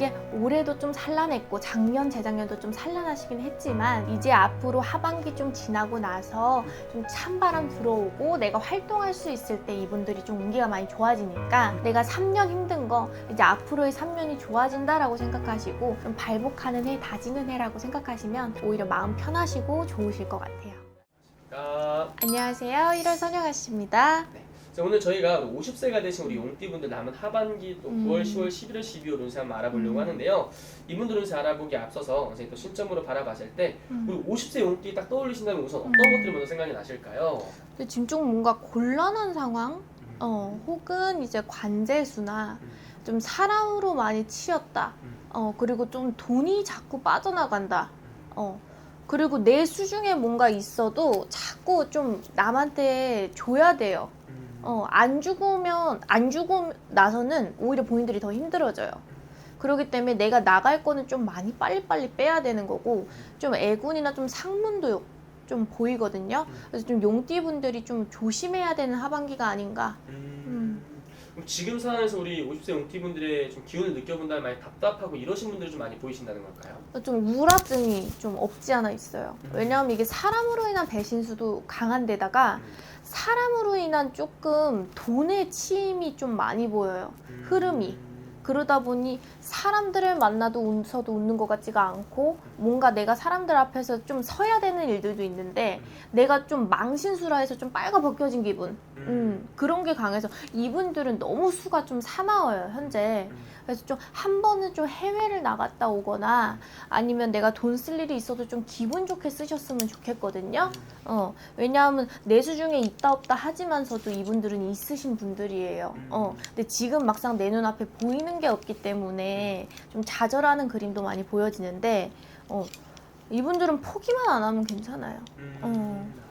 이게 올해도 좀 산란했고 작년 재작년도 좀 산란하시긴 했지만 이제 앞으로 하반기 좀 지나고 나서 좀 찬바람 들어오고 내가 활동할 수 있을 때 이분들이 좀 운기가 많이 좋아지니까 내가 3년 힘든 거 이제 앞으로의 3년이 좋아진다라고 생각하시고 좀 발복하는 해 다지는 해라고 생각하시면 오히려 마음 편하시고 좋으실 것 같아요. 아, 안녕하세요. 1월 선영아 씨입니다. 자, 오늘 저희가 50세가 되신 우리 용띠분들 남은 하반기 또 음. 9월, 10월, 11월, 12월 운세 한번 알아보려고 음. 하는데요. 이분들 운세 알아보기 앞서서 선생님 또 신점으로 바라봤을 때 우리 50세 용띠 딱 떠올리신다면 우선 어떤 음. 것들이 먼저 생각이 나실까요? 근데 지금 좀 뭔가 곤란한 상황? 어, 혹은 이제 관제수나 음. 좀 사랑으로 많이 치였다. 음. 어, 그리고 좀 돈이 자꾸 빠져나간다. 어, 그리고 내 수중에 뭔가 있어도 자꾸 좀 남한테 줘야 돼요. 음. 어, 안 주고면, 안 주고 나서는 오히려 본인들이 더 힘들어져요. 그렇기 때문에 내가 나갈 거는 좀 많이 빨리빨리 빼야 되는 거고, 좀 애군이나 좀 상문도 좀 보이거든요. 그래서 좀 용띠분들이 좀 조심해야 되는 하반기가 아닌가. 음. 그럼 지금 상황에서 우리 50세 용띠분들의 좀 기운을 느껴본다면 많이 답답하고 이러신 분들이 좀 많이 보이신다는 걸까요? 좀 우울증이 좀 없지 않아 있어요. 음. 왜냐하면 이게 사람으로 인한 배신수도 강한 데다가 음. 사람으로 인한 조금 돈의 치임이 좀 많이 보여요. 음. 흐름이. 그러다 보니 사람들을 만나도 웃어도 웃는 것 같지가 않고 뭔가 내가 사람들 앞에서 좀 서야 되는 일들도 있는데 내가 좀 망신수라해서 좀 빨가 벗겨진 기분 음, 그런 게 강해서 이분들은 너무 수가 좀 사나워요 현재 음. 그래서 좀 한 번은 좀 해외를 나갔다 오거나 아니면 내가 돈 쓸 일이 있어도 좀 기분 좋게 쓰셨으면 좋겠거든요 어 왜냐하면 내 수 중에 있다 없다 하지만서도 이분들은 있으신 분들이에요 음. 어 근데 지금 막상 내 눈앞에 보이는 게 없기 때문에 좀 좌절하는 그림도 많이 보여지는데 어 이분들은 포기만 안 하면 괜찮아요 음. 어.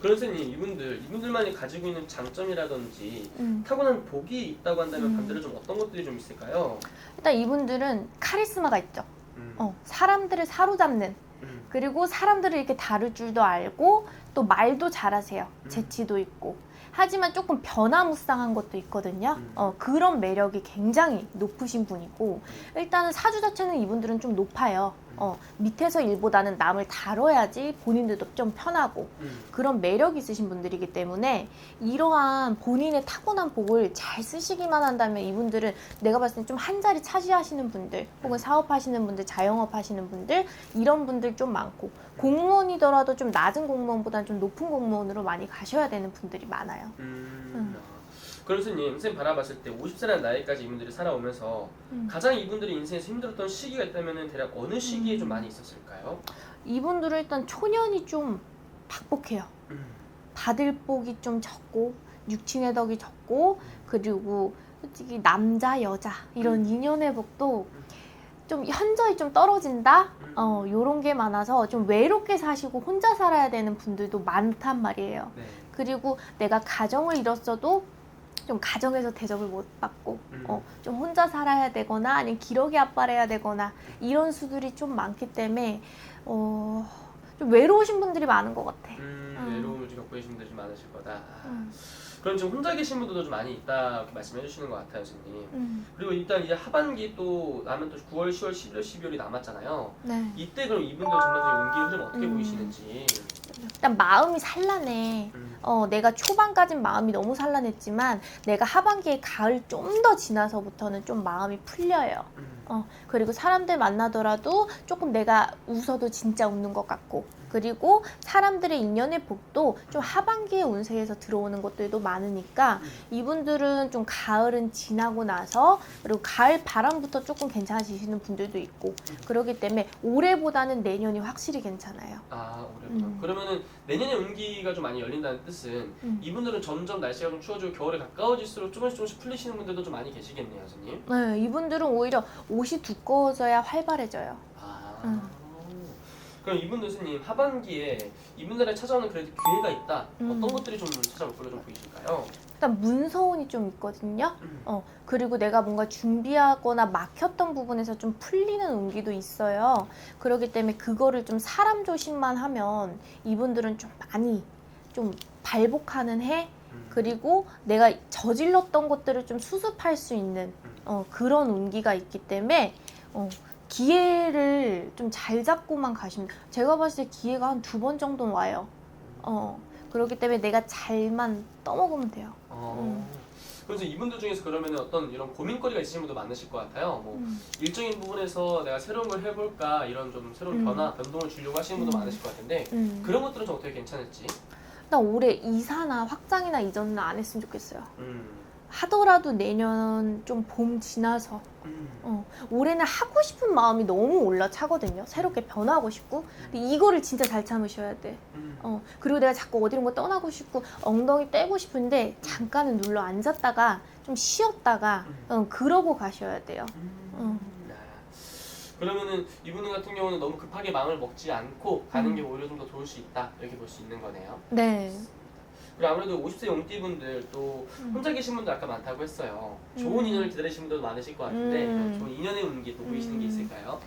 그런 선생님 이분들 이분들만이 가지고 있는 장점이라든지 음. 타고난 복이 있다고 한다면 음. 반대로 좀 어떤 것들이 좀 있을까요? 일단 이분들은 카리스마가 있죠 음. 어 사람들을 사로잡는 음. 그리고 사람들을 이렇게 다룰 줄도 알고 또 말도 잘하세요. 음. 재치도 있고. 하지만 조금 변화무쌍한 것도 있거든요. 음. 어, 그런 매력이 굉장히 높으신 분이고 일단은 사주 자체는 이분들은 좀 높아요. 어, 밑에서 일보다는 남을 다뤄야지 본인들도 좀 편하고 음. 그런 매력 있으신 분들이기 때문에 이러한 본인의 타고난 복을 잘 쓰시기만 한다면 이분들은 내가 봤을 때 좀 한 자리 차지하시는 분들 혹은 사업하시는 분들 자영업 하시는 분들 이런 분들 좀 많고 공무원이더라도 좀 낮은 공무원보다는 좀 높은 공무원으로 많이 가셔야 되는 분들이 많아요. 음. 음. 아. 그럼 선생님 선생님 바라봤을 때 50세라는 나이까지 이분들이 살아오면서 음. 가장 이분들이 인생에서 힘들었던 시기가 있다면 대략 어느 시기에 음. 좀 많이 있었을까요? 이분들은 일단 초년이 좀 박복해요. 음. 받을 복이 좀 적고 육친의 덕이 적고 그리고 솔직히 남자 여자 이런 음. 인연의 복도 좀 현저히 좀 떨어진다 음. 어 요런 게 많아서 좀 외롭게 사시고 혼자 살아야 되는 분들도 많단 말이에요 네. 그리고 내가 가정을 잃었어도 좀 가정에서 대접을 못 받고 음. 어, 좀 혼자 살아야 되거나 아니면 기러기 아빠를 해야 되거나 이런 수들이 좀 많기 때문에 어, 좀 외로우신 분들이 많은 것 같아 음, 음. 외로움을 좀 겪고 계신 분들이 좀 많으실 거다. 아. 음, 그럼 지금 혼자 계신 분들도 좀 많이 있다 이렇게 말씀해 주시는 것 같아요, 선생님. 음, 그리고 일단 이제 하반기 또 남은 또 9월, 10월, 11월, 12월이 남았잖아요. 네. 이때 그럼 이분들 전반적인 용기 흐름 어떻게 음. 보이시는지. 일단 마음이 산란해. 음. 어, 내가 초반까진 마음이 너무 산란했지만 내가 하반기에 가을 좀 더 지나서부터는 좀 마음이 풀려요. 음. 어, 그리고 사람들 만나더라도 조금 내가 웃어도 진짜 웃는 것 같고 그리고 사람들의 인연의 복도 좀 하반기에 운세에서 들어오는 것들도 많으니까 이분들은 좀 가을은 지나고 나서 그리고 가을 바람부터 조금 괜찮아지시는 분들도 있고 그렇기 때문에 올해보다는 내년이 확실히 괜찮아요. 아 올해부터. 음. 그러면은 내년에 운기가 좀 많이 열린다는 뜻은 음. 이분들은 점점 날씨가 좀 추워지고 겨울에 가까워질수록 조금씩 조금씩 풀리시는 분들도 좀 많이 계시겠네요, 선생님. 네, 이분들은 오히려 옷이 두꺼워져야 활발해져요. 아. 음. 그럼 이분들 스님 하반기에 이분들에 찾아오는 그래도 기회가 있다. 음. 어떤 것들이 좀 찾아올 걸로 좀 보이실까요? 일단 문서운이 좀 있거든요. 음. 어, 그리고 내가 뭔가 준비하거나 막혔던 부분에서 좀 풀리는 운기도 있어요. 그렇기 때문에 그거를 좀 사람 조심만 하면 이분들은 좀 많이 좀 발복하는 해, 음. 그리고 내가 저질렀던 것들을 좀 수습할 수 있는 음. 어, 그런 운기가 있기 때문에 어, 기회를 좀 잘 잡고만 가시면 제가 봤을 때 기회가 한 두 번 정도는 와요. 어, 그렇기 때문에 내가 잘만 떠먹으면 돼요. 어. 음. 그래서 이분들 중에서 그러면 어떤 이런 고민거리가 있으신 분도 많으실 것 같아요. 뭐 음. 일적인 부분에서 내가 새로운 걸 해볼까 이런 좀 새로운 음. 변화, 변동을 주려고 하시는 분도 음. 많으실 것 같은데 음. 그런 것들은 좀 어떻게 괜찮을지. 나 올해 이사나 확장이나 이전은 안 했으면 좋겠어요. 음. 하더라도 내년 좀 봄 지나서 음. 어, 올해는 하고 싶은 마음이 너무 올라차거든요. 새롭게 변화하고 싶고. 근데 이거를 진짜 잘 참으셔야 돼. 음. 어, 그리고 내가 자꾸 어디론가 떠나고 싶고 엉덩이 떼고 싶은데 잠깐은 눌러 앉았다가 좀 쉬었다가 어, 그러고 가셔야 돼요. 음. 네. 그러면은 이분 같은 경우는 너무 급하게 마음을 먹지 않고 가는 음. 게 오히려 좀 더 좋을 수 있다 이렇게 볼 수 있는 거네요. 네. 그리고 아무래도 50세 용띠분들 또 음. 혼자 계신 분들 아까 많다고 했어요. 좋은 음. 인연을 기다리시는 분들도 많으실 것 같은데 음. 좋은 인연의 운기 또 보이시는 게 음. 있을까요?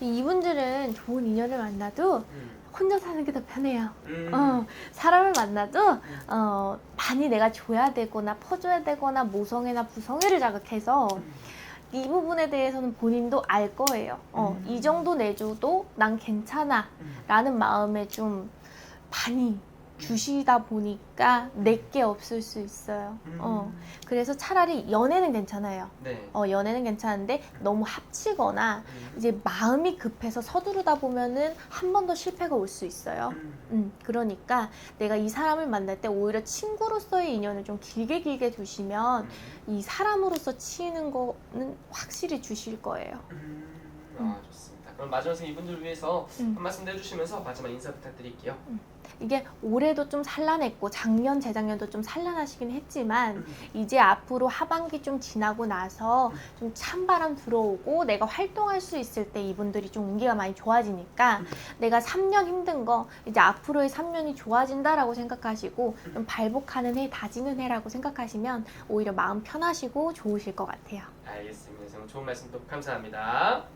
이분들은 좋은 인연을 만나도 음. 혼자 사는 게 더 편해요. 음. 어, 사람을 만나도 어, 많이 내가 줘야 되거나 퍼줘야 되거나 모성애나 부성애를 자극해서 음. 이 부분에 대해서는 본인도 알 거예요. 어, 음. 이 정도 내줘도 난 괜찮아 음. 라는 마음에 좀 많이 주시다 보니까 내게 없을 수 있어요. 음. 어, 그래서 차라리 연애는 괜찮아요. 네. 어, 연애는 괜찮은데 너무 합치거나 음. 이제 마음이 급해서 서두르다 보면은 한 번 더 실패가 올 수 있어요. 음. 음, 그러니까 내가 이 사람을 만날 때 오히려 친구로서의 인연을 좀 길게 길게 두시면 음. 이 사람으로서 치이는 거는 확실히 주실 거예요. 음. 아, 좋습니다. 그럼 마지막에 이분들 위해서 음. 한 말씀 해주시면서 마지막 인사 부탁드릴게요. 이게 올해도 좀 산란했고 작년 재작년도 좀 산란하시긴 했지만 음. 이제 앞으로 하반기 좀 지나고 나서 좀 찬바람 들어오고 내가 활동할 수 있을 때 이분들이 좀 운기가 많이 좋아지니까 음. 내가 3년 힘든 거 이제 앞으로의 3년이 좋아진다라고 생각하시고 좀 발복하는 해, 다지는 해라고 생각하시면 오히려 마음 편하시고 좋으실 것 같아요. 알겠습니다. 좋은 말씀 또 감사합니다.